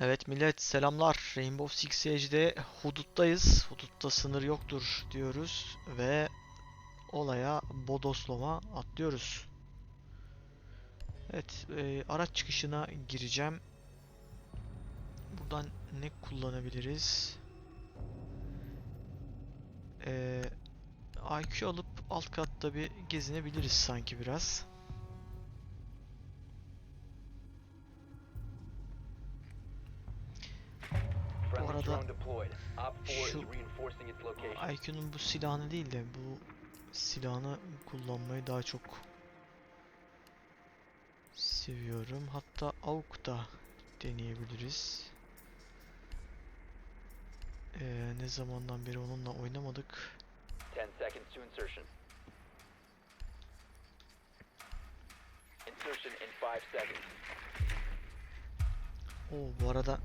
Evet millet selamlar. Rainbow Six Siege'de huduttayız. Hudutta sınır yoktur diyoruz ve olaya Bodoslom'a atlıyoruz. Evet, e, araç çıkışına gireceğim. Buradan ne kullanabiliriz? E, IQ alıp alt katta bir gezinebiliriz sanki biraz. Arada drone deployed. Op 4 is şu. IQ'nun bu silahını değil de bu silahını kullanmayı daha çok seviyorum. Hatta AUK da deneyebiliriz. Ee, ne zamandan beri onunla oynamadık. 10 seconds to insertion. Insertion in 5 seconds. Oo bu arada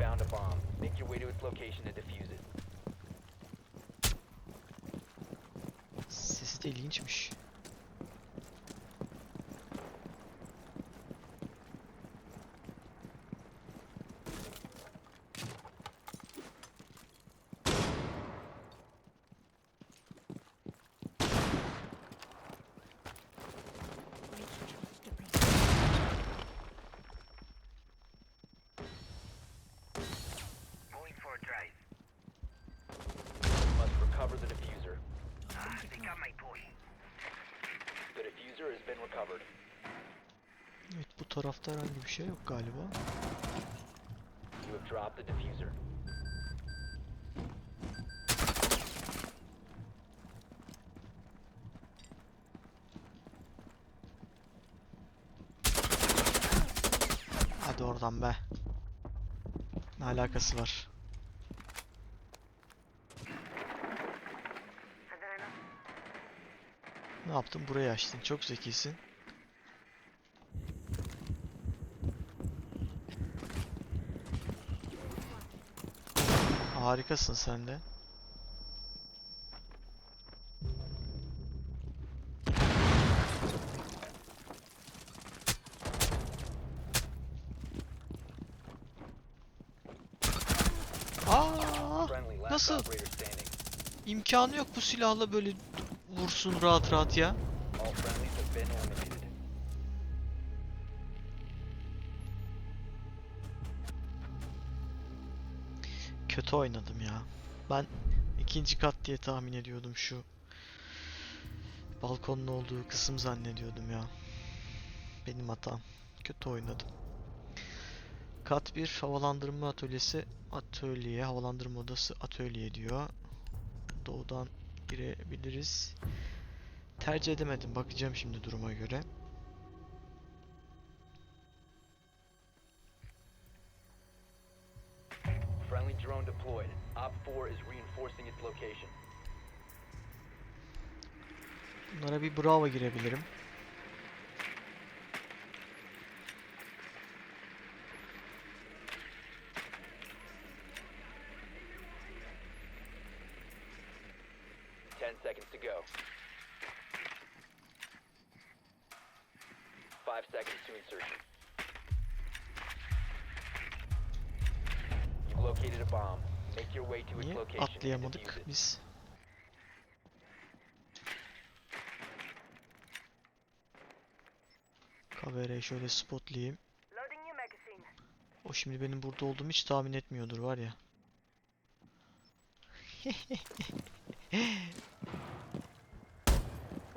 found a bomb. Make your way to its location and defuse it. sesi de ilginçmiş. Evet bu tarafta herhangi bir şey yok galiba. You have dropped the diffuser. Hadi oradan be. Ne alakası var? Ne yaptın? Burayı açtın. Çok zekisin. Harikasın sen de. Aa! Nasıl? İmkanı yok bu silahla böyle vursun rahat rahat ya. Kötü oynadım ya. Ben ikinci kat diye tahmin ediyordum şu balkonun olduğu kısım zannediyordum ya. Benim hatam. Kötü oynadım. Kat 1 havalandırma atölyesi atölye, havalandırma odası atölye diyor. Doğudan girebiliriz. Tercih edemedim. Bakacağım şimdi duruma göre. Friendly drone deployed. Op 4 is reinforcing its location. Bunlara bir bravo girebilirim. Ten seconds to go. Five seconds to insertion. You've located a bomb. Make your way to its Niye atlayamadık biz? Kamerayı şöyle spotlayayım. O şimdi benim burada olduğumu hiç tahmin etmiyordur var ya.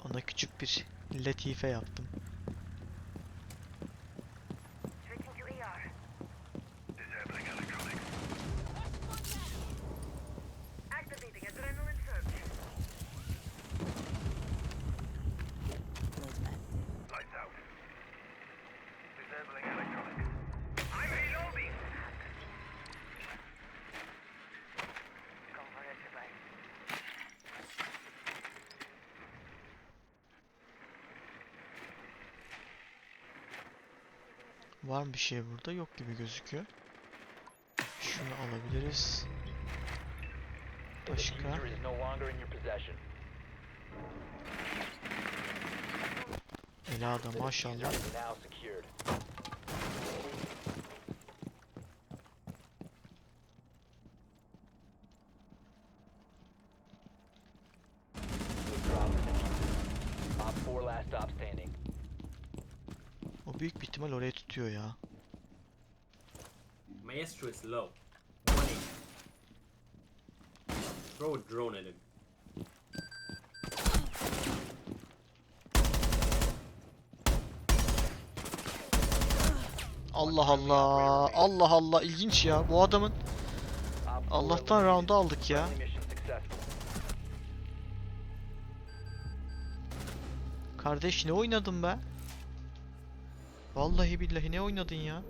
Ona küçük bir latife yaptım. Var mı bir şey burada? Yok gibi gözüküyor. Şunu alabiliriz. Başka? Ela da maşallah. diffuser is now secured. İhtimal orayı tutuyor ya. Maestro is low. Warning. Throw a drone at him. Allah Allah. Allah Allah ilginç ya. Bu adamın Allah'tan round'u aldık ya. Kardeş ne oynadın be? Vallahi billahi ne oynadın ya?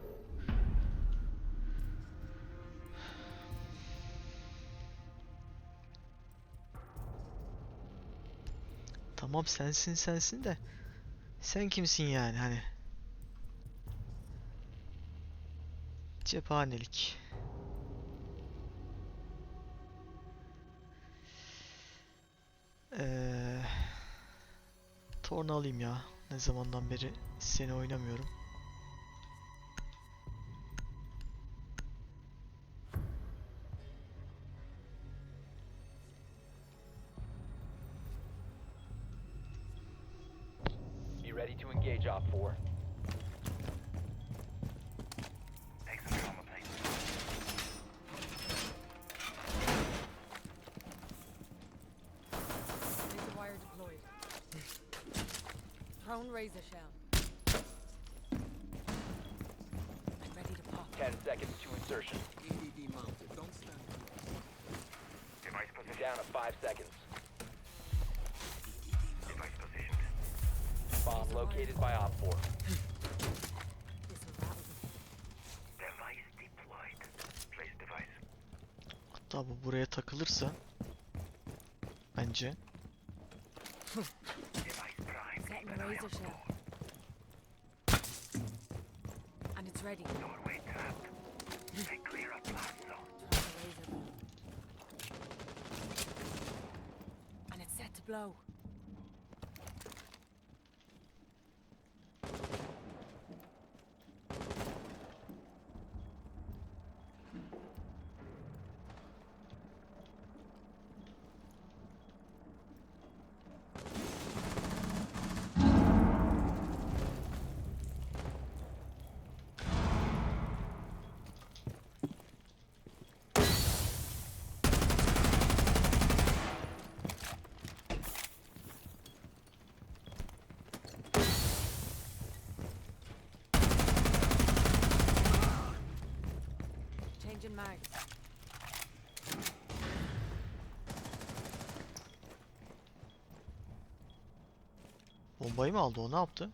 Tamam sensin sensin de sen kimsin yani hani? Cephanelik. Eee Torna alayım ya. Ne zamandan beri seni oynamıyorum. Be ready to engage Op 4. Prone razor shell. I'm ready to pop. 10 seconds to insertion. Device positioned. Down to 5 seconds. Device positioned. Bomb located by Op 4. This will rattle them. Device deployed. Place device. Hatta bu buraya takılırsa bence Laser. And it's ready. Doorway tapped. Clear a blast zone. And it's set to blow. Bombayı mı aldı o ne yaptı?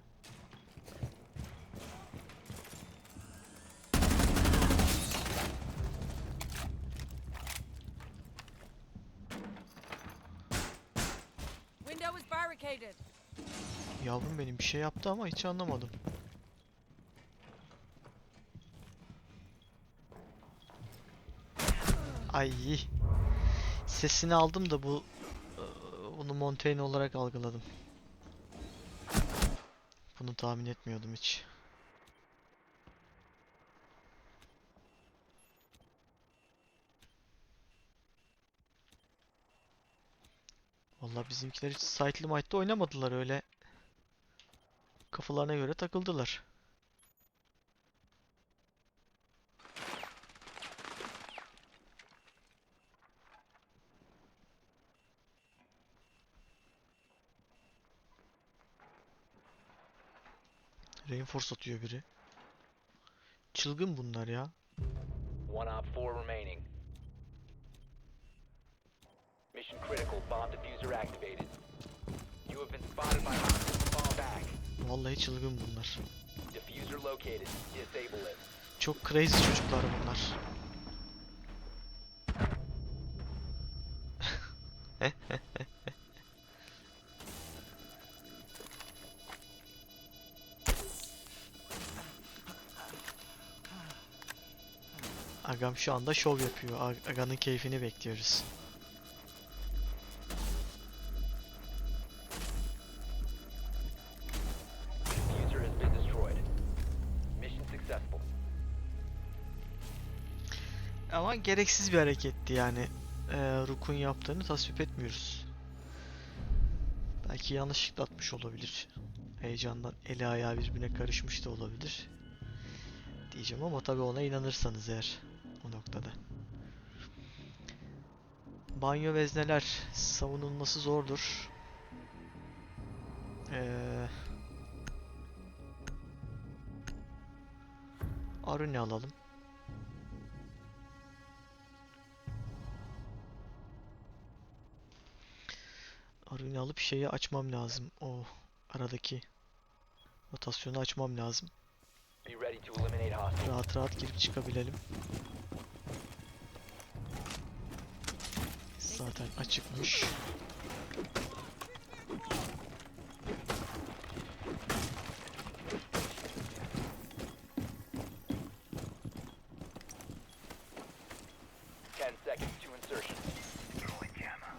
Window is barricaded. Yavrum benim bir şey yaptı ama hiç anlamadım. Ay. Sesini aldım da bu bunu Montaigne olarak algıladım. Bunu tahmin etmiyordum hiç. Vallahi bizimkiler hiç site'lı mite'lı oynamadılar öyle. Kafalarına göre takıldılar. Reinforce atıyor biri. Çılgın bunlar ya. One Op 4 remaining. Mission critical. Bomb diffuser activated. You have been spotted by hostiles. Fall back. Vallahi çılgın bunlar. Diffuser located. Disable it. Çok crazy çocuklar bunlar. Agam şu anda şov yapıyor. Ag- Aga'nın keyfini bekliyoruz. Ama gereksiz bir hareketti yani. Ee, Rook'un yaptığını tasvip etmiyoruz. Belki yanlışlıkla atmış olabilir. Heyecandan eli ayağı birbirine karışmış da olabilir. diyeceğim ama tabii ona inanırsanız eğer o noktada. Banyo vezneler savunulması zordur. Ee, Aruni alalım. Aruni alıp şeyi açmam lazım. O aradaki rotasyonu açmam lazım. Rahat rahat girip çıkabilelim. Zaten açıkmış. Ten seconds to insertion. Throwing jammer.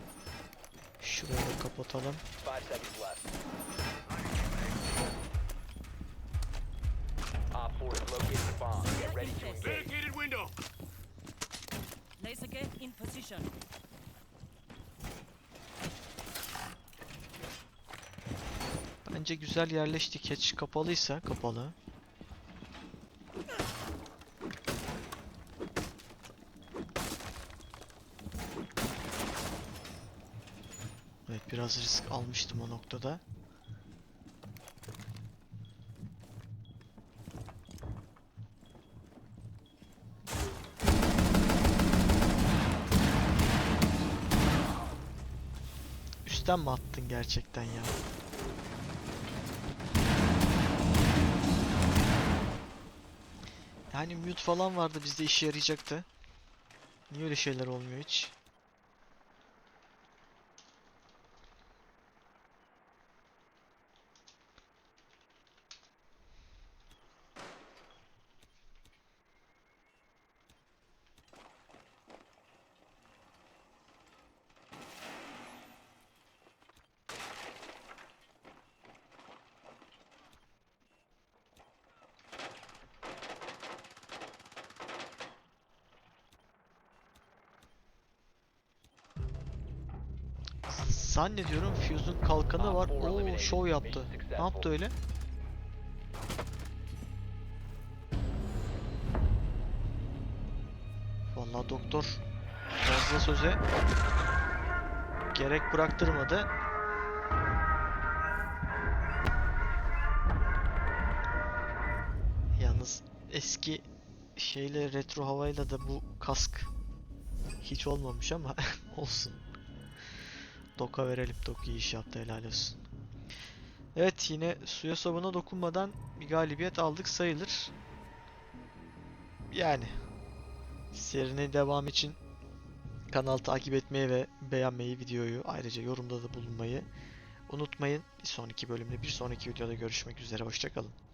Şurayı da kapatalım. Five seconds left. Op 4 has located the bomb. Get ready to engage. Barricaded window. Laser gate in position. Bence güzel yerleştik. Hatch kapalıysa kapalı. Evet biraz risk almıştım o noktada. Üstten mi attın gerçekten ya? Yani mute falan vardı bizde işe yarayacaktı. Niye öyle şeyler olmuyor hiç? Zannediyorum Fuse'un kalkanı var. Oo şov yaptı. Ne yaptı öyle? Vallahi doktor fazla söze gerek bıraktırmadı. Yalnız eski şeyle retro havayla da bu kask hiç olmamış ama olsun. Doka verelim. Dok iyi iş yaptı helal olsun. Evet yine suya sabuna dokunmadan bir galibiyet aldık sayılır. Yani serinin devam için kanal takip etmeyi ve beğenmeyi videoyu ayrıca yorumda da bulunmayı unutmayın. Bir sonraki bölümde bir sonraki videoda görüşmek üzere. Hoşçakalın.